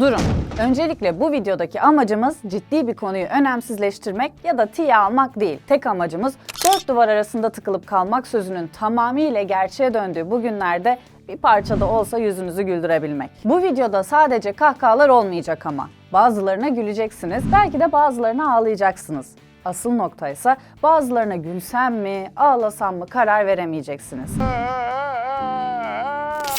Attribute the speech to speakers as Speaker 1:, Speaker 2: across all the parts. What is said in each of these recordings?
Speaker 1: Durun. Öncelikle bu videodaki amacımız ciddi bir konuyu önemsizleştirmek ya da tiye almak değil. Tek amacımız dört duvar arasında tıkılıp kalmak sözünün tamamıyla gerçeğe döndüğü bu günlerde bir parça da olsa yüzünüzü güldürebilmek. Bu videoda sadece kahkahalar olmayacak ama. Bazılarına güleceksiniz, belki de bazılarına ağlayacaksınız. Asıl nokta ise bazılarına gülsem mi, ağlasam mı karar veremeyeceksiniz.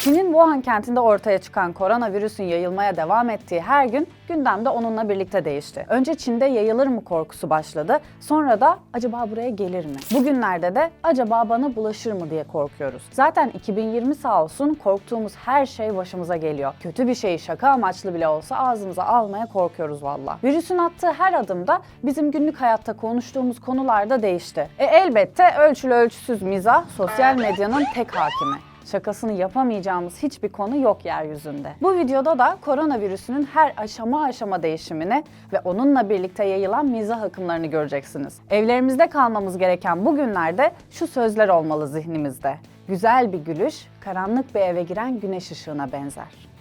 Speaker 1: Çin'in Wuhan kentinde ortaya çıkan koronavirüsün yayılmaya devam ettiği her gün gündemde onunla birlikte değişti. Önce Çin'de yayılır mı korkusu başladı. Sonra da acaba buraya gelir mi? Bugünlerde de acaba bana bulaşır mı diye korkuyoruz. Zaten 2020 sağ olsun korktuğumuz her şey başımıza geliyor. Kötü bir şeyi şaka amaçlı bile olsa ağzımıza almaya korkuyoruz valla. Virüsün attığı her adımda bizim günlük hayatta konuştuğumuz konularda değişti. E elbette ölçülü ölçüsüz mizah sosyal medyanın tek hakimi şakasını yapamayacağımız hiçbir konu yok yeryüzünde. Bu videoda da koronavirüsünün her aşama aşama değişimini ve onunla birlikte yayılan mizah akımlarını göreceksiniz. Evlerimizde kalmamız gereken bu günlerde şu sözler olmalı zihnimizde. Güzel bir gülüş, karanlık bir eve giren güneş ışığına benzer.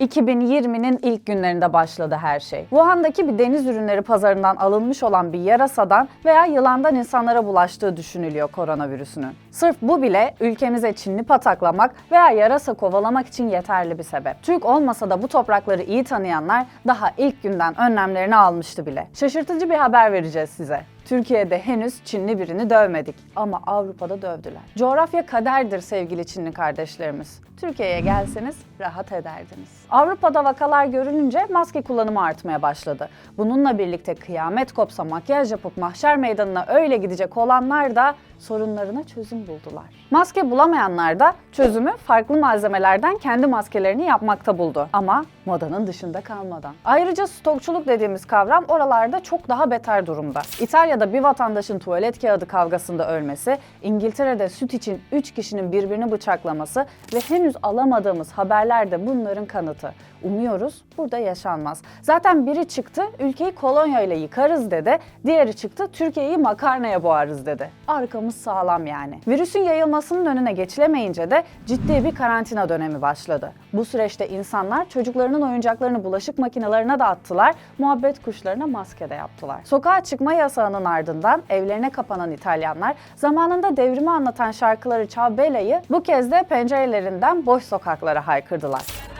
Speaker 1: 2020'nin ilk günlerinde başladı her şey. Wuhan'daki bir deniz ürünleri pazarından alınmış olan bir yarasadan veya yılandan insanlara bulaştığı düşünülüyor koronavirüsünün. Sırf bu bile ülkemize Çinli pataklamak veya yarasa kovalamak için yeterli bir sebep. Türk olmasa da bu toprakları iyi tanıyanlar daha ilk günden önlemlerini almıştı bile. Şaşırtıcı bir haber vereceğiz size. Türkiye'de henüz Çinli birini dövmedik ama Avrupa'da dövdüler. Coğrafya kaderdir sevgili Çinli kardeşlerimiz. Türkiye'ye gelseniz rahat ederdiniz. Avrupa'da vakalar görülünce maske kullanımı artmaya başladı. Bununla birlikte kıyamet kopsa makyaj yapıp mahşer meydanına öyle gidecek olanlar da sorunlarına çözüm buldular. Maske bulamayanlar da çözümü farklı malzemelerden kendi maskelerini yapmakta buldu. Ama modanın dışında kalmadan. Ayrıca stokçuluk dediğimiz kavram oralarda çok daha beter durumda. İtalya'da bir vatandaşın tuvalet kağıdı kavgasında ölmesi, İngiltere'de süt için 3 kişinin birbirini bıçaklaması ve henüz alamadığımız haberler de bunların kanıtı. Umuyoruz burada yaşanmaz. Zaten biri çıktı ülkeyi kolonya ile yıkarız dedi. Diğeri çıktı Türkiye'yi makarnaya boğarız dedi. Arkamız sağlam yani. Virüsün yayılmasının önüne geçilemeyince de ciddi bir karantina dönemi başladı. Bu süreçte insanlar çocuklarının oyuncaklarını bulaşık makinelerine de attılar, muhabbet kuşlarına maske de yaptılar. Sokağa çıkma yasağının ardından evlerine kapanan İtalyanlar zamanında devrimi anlatan şarkıları Ciao Bella'yı bu kez de pencerelerinden boş sokaklara haykırdılar.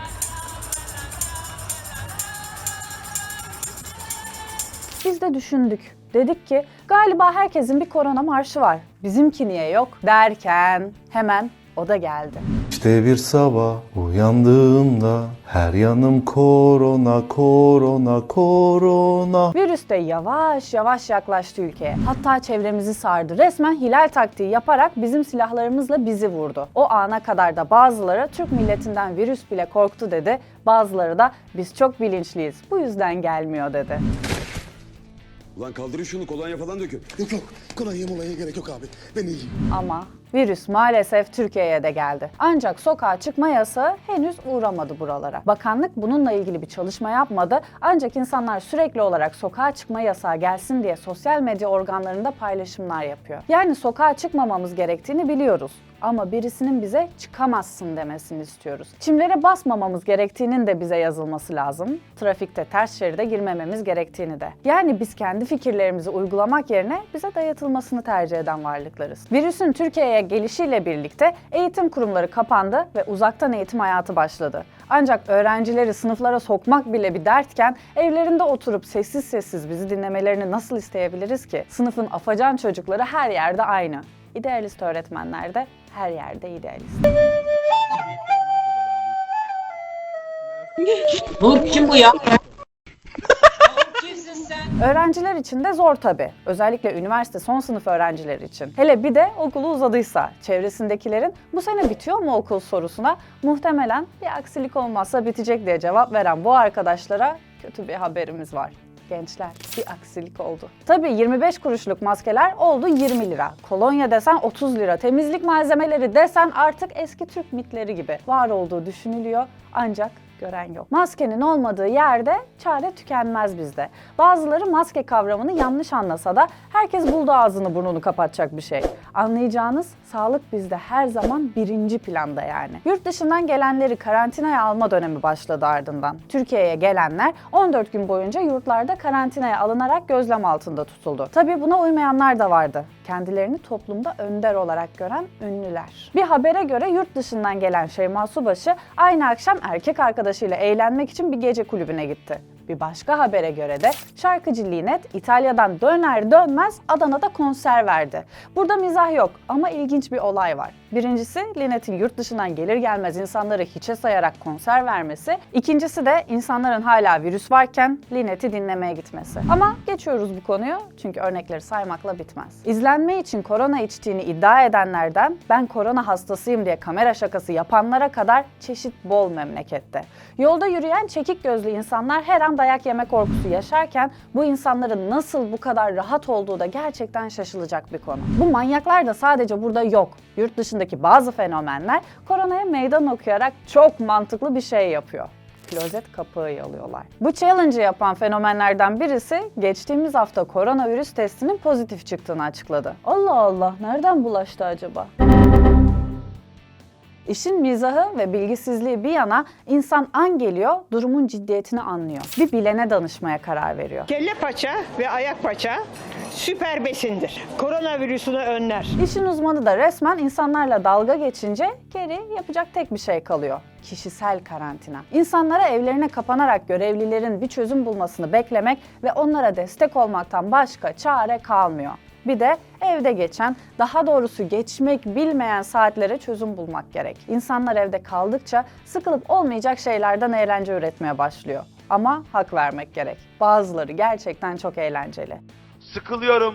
Speaker 1: Biz de düşündük. Dedik ki galiba herkesin bir korona marşı var. Bizimki niye yok derken hemen o da geldi.
Speaker 2: İşte bir sabah uyandığımda her yanım korona, korona, korona.
Speaker 1: Virüs de yavaş yavaş yaklaştı ülkeye. Hatta çevremizi sardı. Resmen hilal taktiği yaparak bizim silahlarımızla bizi vurdu. O ana kadar da bazıları Türk milletinden virüs bile korktu dedi. Bazıları da biz çok bilinçliyiz. Bu yüzden gelmiyor dedi.
Speaker 3: Ulan kaldırın şunu kolonya falan dökün.
Speaker 4: Yok yok. Kolonya molaya gerek yok abi. Ben iyiyim.
Speaker 1: Ama virüs maalesef Türkiye'ye de geldi. Ancak sokağa çıkma yasağı henüz uğramadı buralara. Bakanlık bununla ilgili bir çalışma yapmadı. Ancak insanlar sürekli olarak sokağa çıkma yasağı gelsin diye sosyal medya organlarında paylaşımlar yapıyor. Yani sokağa çıkmamamız gerektiğini biliyoruz. Ama birisinin bize çıkamazsın demesini istiyoruz. Çimlere basmamamız gerektiğinin de bize yazılması lazım. Trafikte ters şeride girmememiz gerektiğini de. Yani biz kendi fikirlerimizi uygulamak yerine bize dayatılmasını tercih eden varlıklarız. Virüsün Türkiye'ye gelişiyle birlikte eğitim kurumları kapandı ve uzaktan eğitim hayatı başladı. Ancak öğrencileri sınıflara sokmak bile bir dertken evlerinde oturup sessiz sessiz bizi dinlemelerini nasıl isteyebiliriz ki? Sınıfın afacan çocukları her yerde aynı. İdealist öğretmenler de her yerde idealist.
Speaker 5: Bu kim bu ya?
Speaker 1: Öğrenciler için de zor tabii. Özellikle üniversite son sınıf öğrencileri için. Hele bir de okulu uzadıysa çevresindekilerin bu sene bitiyor mu okul sorusuna muhtemelen bir aksilik olmazsa bitecek diye cevap veren bu arkadaşlara kötü bir haberimiz var. Gençler bir aksilik oldu. Tabii 25 kuruşluk maskeler oldu 20 lira. Kolonya desen 30 lira. Temizlik malzemeleri desen artık eski Türk mitleri gibi var olduğu düşünülüyor. Ancak gören yok. Maskenin olmadığı yerde çare tükenmez bizde. Bazıları maske kavramını yanlış anlasa da herkes buldu ağzını burnunu kapatacak bir şey. Anlayacağınız sağlık bizde her zaman birinci planda yani. Yurt dışından gelenleri karantinaya alma dönemi başladı ardından. Türkiye'ye gelenler 14 gün boyunca yurtlarda karantinaya alınarak gözlem altında tutuldu. Tabii buna uymayanlar da vardı. Kendilerini toplumda önder olarak gören ünlüler. Bir habere göre yurt dışından gelen Şeyma Subaşı aynı akşam erkek arkadaşıyla eğlenmek için bir gece kulübüne gitti. Bir başka habere göre de şarkıcı Linet İtalya'dan döner dönmez Adana'da konser verdi. Burada mizah yok ama ilginç bir olay var. Birincisi Linet'in yurt dışından gelir gelmez insanları hiçe sayarak konser vermesi. İkincisi de insanların hala virüs varken Linet'i dinlemeye gitmesi. Ama geçiyoruz bu konuyu çünkü örnekleri saymakla bitmez. İzlenme için korona içtiğini iddia edenlerden ben korona hastasıyım diye kamera şakası yapanlara kadar çeşit bol memlekette. Yolda yürüyen çekik gözlü insanlar her an dayak yeme korkusu yaşarken bu insanların nasıl bu kadar rahat olduğu da gerçekten şaşılacak bir konu. Bu manyaklar da sadece burada yok. Yurt dışındaki bazı fenomenler koronaya meydan okuyarak çok mantıklı bir şey yapıyor klozet kapağı yalıyorlar. Bu challenge'ı yapan fenomenlerden birisi geçtiğimiz hafta koronavirüs testinin pozitif çıktığını açıkladı. Allah Allah nereden bulaştı acaba? İşin mizahı ve bilgisizliği bir yana insan an geliyor, durumun ciddiyetini anlıyor. Bir bilene danışmaya karar veriyor.
Speaker 5: Kelle paça ve ayak paça süper besindir. Koronavirüsünü önler.
Speaker 1: İşin uzmanı da resmen insanlarla dalga geçince geri yapacak tek bir şey kalıyor. Kişisel karantina. İnsanlara evlerine kapanarak görevlilerin bir çözüm bulmasını beklemek ve onlara destek olmaktan başka çare kalmıyor. Bir de evde geçen, daha doğrusu geçmek bilmeyen saatlere çözüm bulmak gerek. İnsanlar evde kaldıkça sıkılıp olmayacak şeylerden eğlence üretmeye başlıyor. Ama hak vermek gerek. Bazıları gerçekten çok eğlenceli.
Speaker 6: Sıkılıyorum,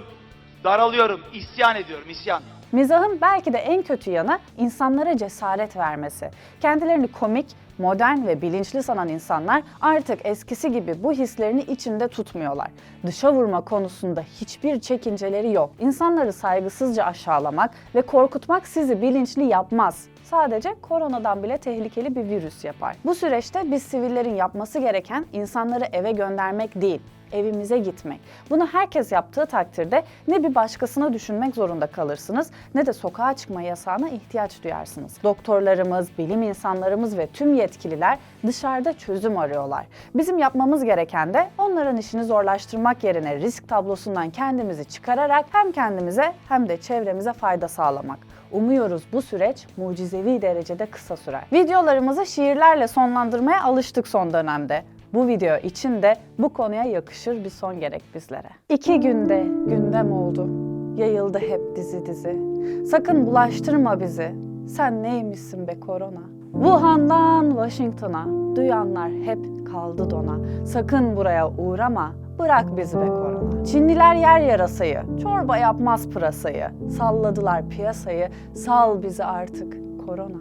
Speaker 6: daralıyorum, isyan ediyorum, isyan.
Speaker 1: Mizahın belki de en kötü yanı insanlara cesaret vermesi. Kendilerini komik, modern ve bilinçli sanan insanlar artık eskisi gibi bu hislerini içinde tutmuyorlar. Dışa vurma konusunda hiçbir çekinceleri yok. İnsanları saygısızca aşağılamak ve korkutmak sizi bilinçli yapmaz. Sadece koronadan bile tehlikeli bir virüs yapar. Bu süreçte biz sivillerin yapması gereken insanları eve göndermek değil, evimize gitmek. Bunu herkes yaptığı takdirde ne bir başkasına düşünmek zorunda kalırsınız ne de sokağa çıkma yasağına ihtiyaç duyarsınız. Doktorlarımız, bilim insanlarımız ve tüm yetkililer dışarıda çözüm arıyorlar. Bizim yapmamız gereken de onların işini zorlaştırmak yerine risk tablosundan kendimizi çıkararak hem kendimize hem de çevremize fayda sağlamak. Umuyoruz bu süreç mucizevi derecede kısa sürer. Videolarımızı şiirlerle sonlandırmaya alıştık son dönemde. Bu video için de bu konuya yakışır bir son gerek bizlere. İki günde gündem oldu. Yayıldı hep dizi dizi. Sakın bulaştırma bizi. Sen neymişsin be korona? Wuhan'dan Washington'a duyanlar hep kaldı dona. Sakın buraya uğrama. Bırak bizi be korona. Çinliler yer yarasayı, çorba yapmaz pırasayı. Salladılar piyasayı, sal bizi artık korona.